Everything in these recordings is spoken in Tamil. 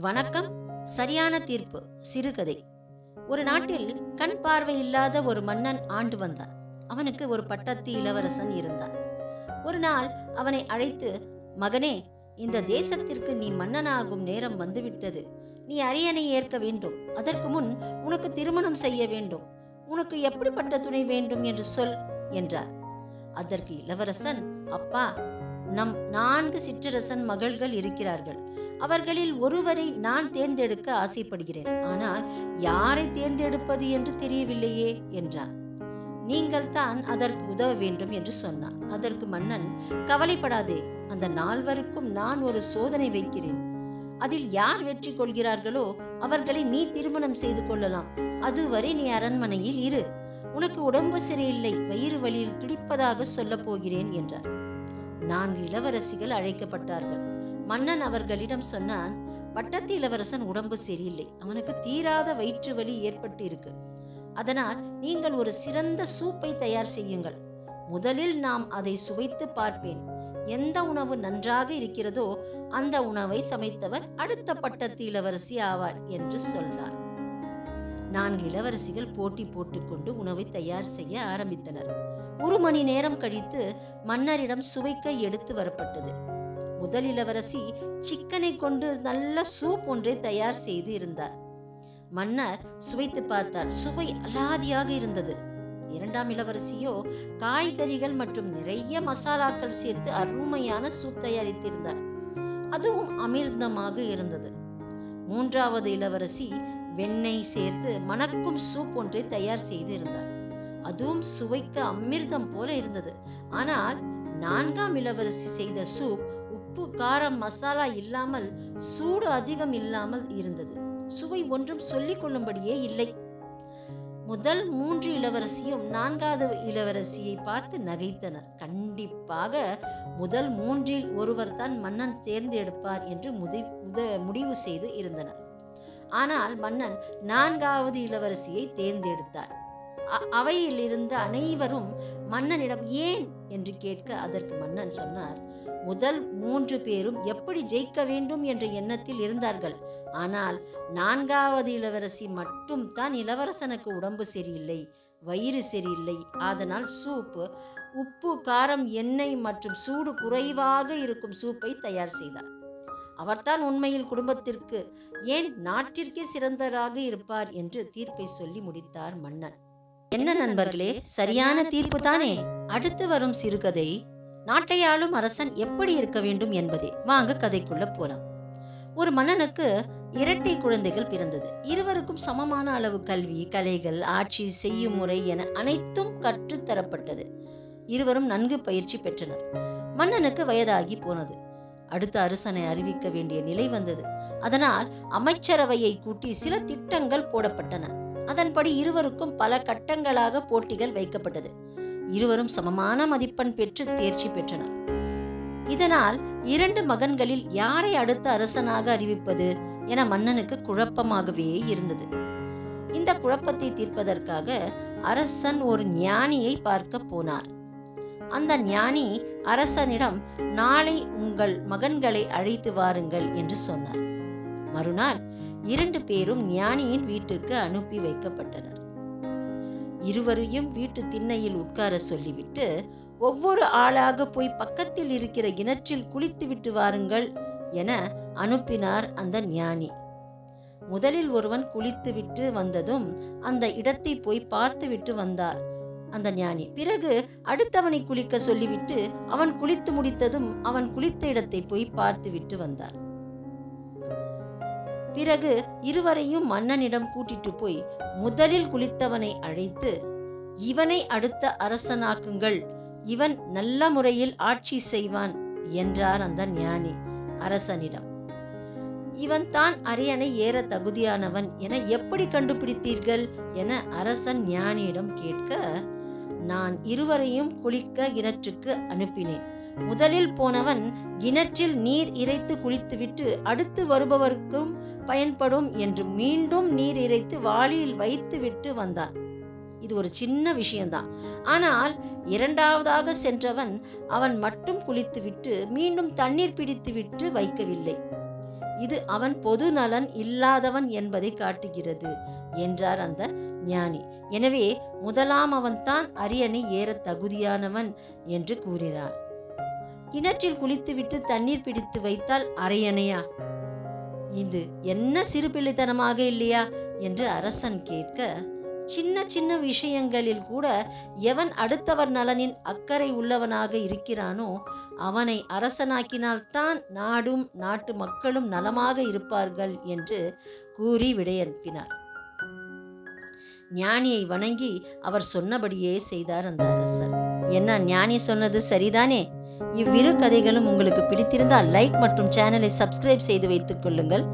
வணக்கம் சரியான தீர்ப்பு சிறுகதை. ஒரு நாட்டில் கண் பார்வை இல்லாத ஒரு மன்னன் ஆண்டு வந்தான். அவனுக்கு ஒரு பட்டத்து இளவரசன் இருந்தான். ஒரு நாள் அவனை அழைத்து மகனே இந்த தேசத்திற்கு நீ மன்னனாகும் நேரம் வந்துவிட்டது. நீ அரியணை ஏற்க வேண்டும். அதற்கு முன் உனக்கு திருமணம் செய்ய வேண்டும். உனக்கு எப்படிப்பட்ட துணை வேண்டும் என்று சொல் என்றார். அதற்கு இளவரசன் அப்பா நம் நான்கு சிற்றரசன் மகள்கள் இருக்கிறார்கள். அவர்களில் ஒருவரை நான் தேர்ந்தெடுக்க ஆசைப்படுகிறேன். ஆனால் யாரை தேர்ந்தெடுப்பது என்று தெரியவில்லையே என்றான். நீங்கள் தான் அதற்கு உதவ வேண்டும் என்று சொன்னான். அதற்கு மன்னன் கவலைப்படாதே அந்த நால்வருக்கும் நான் ஒரு சோதனை வைக்கிறேன். அதில் யார் வெற்றி கொள்கிறார்களோ அவர்களை நீ திருமணம் செய்து கொள்ளலாம். அதுவரை நீ அரண்மனையில் இரு. உனக்கு உடம்பு சரியில்லை வயிறு வழியில் துடிப்பதாக சொல்லப் போகிறேன் என்றார் நான்கு இளவரசிகள் அழைக்கப்பட்டார்கள். மன்னன் அவர்களிடம் சொன்னான் பட்டத்து இளவரசன் உடம்பு சரியில்லை. அவனுக்கு தீராத வயிற்று வலி ஏற்பட்டு இருக்கு அதனால் நீங்கள் ஒரு சிறந்த சூப்பை தயார் செய்யுங்கள். முதலில் நாம் அதை சுவைத்து பார்ப்பேன். எந்த உணவு நன்றாக இருக்கிறதோ அந்த உணவை சமைத்தவர் அடுத்த பட்டத்து இளவரசி ஆவார் என்று சொன்னார். நான்கு இளவரசிகள் போட்டி போட்டுக்கொண்டு உணவை தயார் செய்ய ஆரம்பித்தனர். ஒரு மணி நேரம் கழித்து மன்னரிடம் சுவைக்க எடுத்து வரப்பட்டது. முதல் இளவரசி சிக்கனை கொண்டு நல்ல சூப் ஒன்றை தயார் செய்து இருந்தார். மன்னர் சுவைத்து பார்த்தார். சுவை அலாதியாக இருந்தது. இரண்டாம் இளவரசியோ காய்கறிகள் மற்றும் நிறைய மசாலாக்கள் சேர்த்து அருமையான சூப் தயாரித்திருந்தார். அதுவும் அமிர்தமாக இருந்தது. மூன்றாவது இளவரசி வெண்ணெய் சேர்த்து மணக்கும் சூப் ஒன்றை தயார் செய்து இருந்தார் அதுவும் சுவைக்க அமிர்தம் போல இருந்தது. ஆனால் நான்காம் இளவரசி செய்த சூப் உப்பு காரம் மசாலா இல்லாமல் சூடு அதிகம் இல்லாமல் இருந்தது. சுவை ஒன்றும் சொல்லிக் கொள்ளும்படியே இல்லை. முதல் மூன்று இளவரசியும் நான்காவது இளவரசியை பார்த்து நகைத்தனர். கண்டிப்பாக முதல் மூன்றில் ஒருவர் தான் மன்னன் தேர்ந்தெடுப்பார் என்று முதி உத- முடிவு செய்து இருந்தனர். ஆனால் மன்னன் நான்காவது இளவரசியை தேர்ந்தெடுத்தார். அவையில் இருந்த அனைவரும் மன்னனிடம் ஏன்? என்று கேட்க அதற்கு மன்னன் சொன்னார் முதல் மூன்று பேரும் எப்படி ஜெயிக்க வேண்டும் என்ற எண்ணத்தில் இருந்தார்கள். ஆனால் நான்காவது இளவரசி மட்டும் தான் இளவரசனுக்கு உடம்பு சரியில்லை வயிறு சரியில்லை. அதனால் சூப்பு உப்பு காரம் எண்ணெய் மற்றும் சூடு குறைவாக இருக்கும் சூப்பை தயார் செய்தார். அவர்தான் உண்மையில் குடும்பத்திற்கு ஏன் நாட்டிற்கே சிறந்தராக இருப்பார் என்று தீர்ப்பை சொல்லி முடித்தார் மன்னன். என்ன நண்பர்களே சரியான தீர்ப்பு தானே? அடுத்து வரும் சிறுகதை நாட்டை ஆளும் அரசன் எப்படி இருக்க வேண்டும் என்பதே. வாங்க கதைக்குள்ள போலாம். ஒரு மன்னனுக்கு இரட்டை குழந்தைகள் பிறந்தது. இருவருக்கும் சமமான அளவு கல்வி கலைகள் ஆட்சி செய்யும் முறை என அனைத்தும் கற்றுத் தரப்பட்டது இருவரும் நன்கு பயிற்சி பெற்றனர். மன்னனுக்கு வயதாகி போனது. அடுத்த அரசனை அறிவிக்க வேண்டிய நிலை வந்தது. அதனால் அமைச்சரவையை கூட்டி சில திட்டங்கள் போடப்பட்டன. அதன்படி இருவருக்கும் பல கட்டங்களாக போட்டிகள் வைக்கப்பட்டது. இருவரும் சமமான மதிப்பெண் பெற்று தேர்ச்சி பெற்றனர். இதனால் இரண்டு மகன்களில் யாரை அடுத்த அரசனாக அறிவிப்பது என மன்னனுக்கு குழப்பமாகவே இருந்தது. இந்த குழப்பத்தை தீர்ப்பதற்காக அரசன் ஒரு ஞானியை பார்க்க போனார். அந்த ஞானி அரசனிடம் நாளை உங்கள் மகன்களை அழைத்து வாருங்கள் என்று சொன்னார். மறுநாள் இரண்டு பேரும் ஞானியின் வீட்டிற்கு அனுப்பி வைக்கப்பட்டனர். இருவரையும் வீட்டு திண்ணையில் உட்கார சொல்லிவிட்டு ஒவ்வொரு ஆளாக போய் பக்கத்தில் இருக்கிற கிணற்றில் குளித்து விட்டு வாருங்கள் என அனுப்பினார் அந்த ஞானி. முதலில் ஒருவன் குளித்துவிட்டு வந்ததும் அந்த இடத்தை போய் பார்த்துவிட்டு வந்தார். அந்த ஞானி. பிறகு அடுத்தவனை குளிக்க சொல்லிவிட்டு அவன் குளித்து முடித்ததும் அவன் குளித்த இடத்தை போய் பார்த்துவிட்டு வந்தார். பிறகு இருவரையும் மன்னனிடம் கூட்டிட்டு போய் முதலில் குளித்தவனை அழைத்து இவனை அடுத்த அரசனாக்குங்கள். இவன் நல்ல முறையில் ஆட்சி செய்வான் என்றார் அந்த ஞானி அரசனிடம். இவன் தான் அரியணை ஏற தகுதியானவன் என எப்படி கண்டுபிடித்தீர்கள்? என அரசன் ஞானியிடம் கேட்க நான் இருவரையும் குளிக்க கிணற்றுக்கு அனுப்பினேன். முதலில் போனவன் கிணற்றில் நீர் இறைத்து குளித்துவிட்டு அடுத்து வருபவருக்கும் பயன்படும் என்று மீண்டும் நீர் இறைத்து வாளியில் வைத்துவிட்டு வந்தான். இது ஒரு சின்ன விஷயம்தான் ஆனால் இரண்டாவதாக சென்றவன் அவன் மட்டும் குளித்துவிட்டு மீண்டும் தண்ணீர் பிடித்துவிட்டு வைக்கவில்லை. இது அவன் பொது நலன் இல்லாதவன் என்பதை காட்டுகிறது என்றார் அந்த ஞானி. எனவே முதலாம் அவன்தான் அரியணை ஏற தகுதியானவன் என்று கூறினார். கிணற்றில் குளித்துவிட்டு தண்ணீர் பிடித்து வைத்தால் அரியணையா? இது என்ன சிறுபிள்ளைத்தனமாக இல்லையா? என்று அரசன் கேட்க சின்ன சின்ன விஷயங்களில் கூட எவன் அடுத்தவர் நலனின் அக்கறை உள்ளவனாக இருக்கிறானோ அவனை அரசனாக்கினால்தான் நாடும் நாட்டு மக்களும் நலமாக இருப்பார்கள் என்று கூறி விடையனுப்பினார். ஞானியை வணங்கி அவர் சொன்னபடியே செய்தார் அந்த அரசர். என்ன ஞானி சொன்னது சரிதானே? இவ்விரு கதைகளும் உங்களுக்கு பிடித்திருந்தால் லைக் மற்றும் சேனலை சப்ஸ்கிரைப் செய்து வைத்துக் கொள்ளுங்கள்.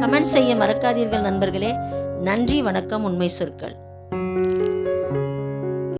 கமெண்ட் செய்ய மறக்காதீர்கள் நண்பர்களே. நன்றி வணக்கம் உண்மை சொற்கள்.